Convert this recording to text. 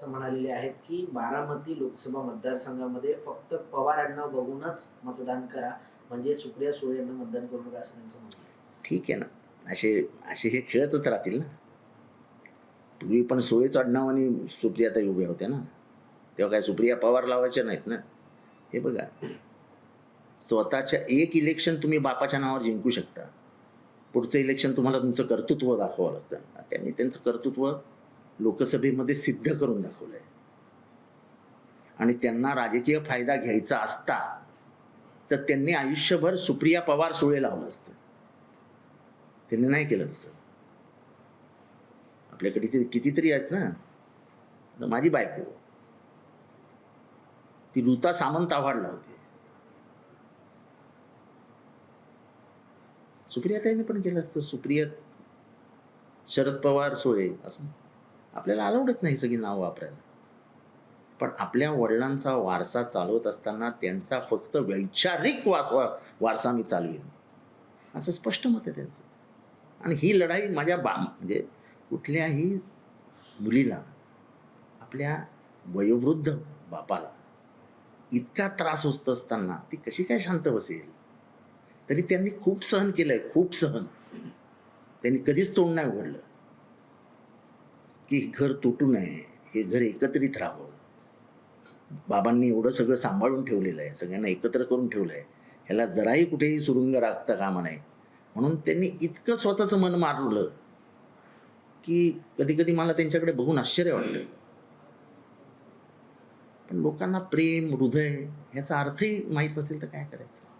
असं म्हणालेले आहेत की बारामती लोकसभा मतदारसंघामध्ये फक्त पवारांना बघूनच मतदान करा. म्हणजे सुप्रिया सुळे यांना मतदान करू नका असं त्यांचं म्हणणं ठीक आहे ना. असे असे हे खेळतच राहतील ना. पूर्वी पण सोयीच आडनाव आणि सुप्रियाताई उभ्या होत्या ना. तेव्हा काय सुप्रिया पवार लावायच्या नाहीत ना? हे बघा. स्वतःच्या एक इलेक्शन तुम्ही बापाच्या नावावर जिंकू शकता. पुढचं इलेक्शन तुम्हाला तुमचं कर्तृत्व दाखवावं लागतं. त्यांनी त्यांचं कर्तृत्व लोकसभेमध्ये सिद्ध करून दाखवलं आहे आणि त्यांना राजकीय फायदा घ्यायचा असता तर त्यांनी आयुष्यभर सुप्रिया पवार सुळे लावलं असतं. त्यांनी नाही केलं तसं. आपल्याकडे ते कितीतरी आहेत ना? माझी बायको. ती ऋता सामंत आव्हाडला होती. सुप्रियाताईने पण केलं असतं. सुप्रिया शरद पवार सोळे असं. आपल्याला अलाउडच नाही सगळी नाव वापरायला. पण आपल्या वडिलांचा वारसा चालवत असताना त्यांचा फक्त वैचारिक वास वारसा मी चालवीन. असं स्पष्ट मत आहे त्यांचं. आणि ही लढाई माझ्या बा म्हणजे कुठल्याही मुलीला आपल्या वयोवृद्ध बापाला इतका त्रास होत असताना ती कशी काय शांत बसेल? तरी त्यांनी खूप सहन केलं आहे खूप सहन. त्यांनी कधीच तोंड नाही उघडलं. की हे घर तुटू नये हे घर एकत्रित राहावं. बाबांनी एवढं सगळं सांभाळून ठेवलेलं आहे सगळ्यांना एकत्र करून ठेवलं आहे. ह्याला जराही कुठेही सुरुंग राखता कामा नये. म्हणून त्यांनी इतकं स्वतःचं मन मारलं की कधी कधी मला त्यांच्याकडे बघून आश्चर्य वाटलं पण लोकांना प्रेम हृदय ह्याचा अर्थही माहीत नसेल तर काय करायचं?